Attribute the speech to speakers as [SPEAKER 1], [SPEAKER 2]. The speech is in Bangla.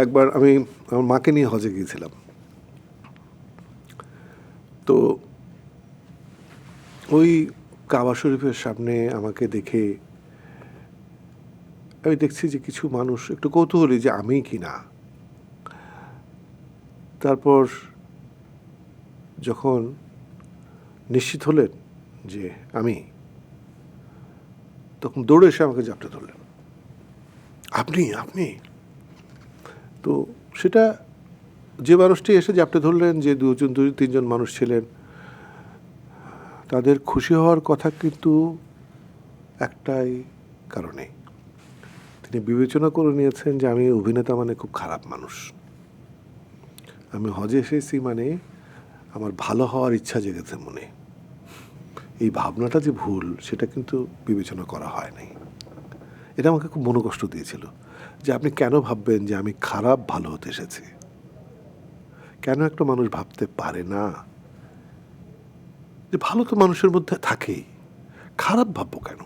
[SPEAKER 1] একবার আমি আমার মাকে নিয়ে হজে গিয়েছিলাম। তো ওই কাবা শরীফের সামনে আমাকে দেখে আমি দেখছি যে কিছু মানুষ একটু কৌতূহলী যে আমি কি না। তারপর যখন নিশ্চিত হলেন যে আমি, তখন দৌড়ে এসে আমাকে জাপটে ধরলেন। আপনি আপনি? তো সেটা যে মানুষটি এসে জাপটে ধরলেন যে দুজন, দুই, তিনজন মানুষ ছিলেন, তাদের খুশি হওয়ার কথা কিন্তু একটাই কারণে। তিনি বিবেচনা করে নিয়েছেন যে আমি অভিনেতা মানে খুব খারাপ মানুষ। আমি হজে এসেছি মানে আমার ভালো হওয়ার ইচ্ছা জেগেছে মনে। এই ভাবনাটা যে ভুল, সেটা কিন্তু বিবেচনা করা হয় নাই। এটা আমাকে খুব মনোকষ্ট দিয়েছিল যে আপনি কেন ভাববেন যে আমি খারাপ ভালো হতে এসেছি? কেন একটা মানুষ ভাবতে পারে না? যে ভালো তো মানুষের মধ্যে থাকেই। খারাপ ভাববো কেন?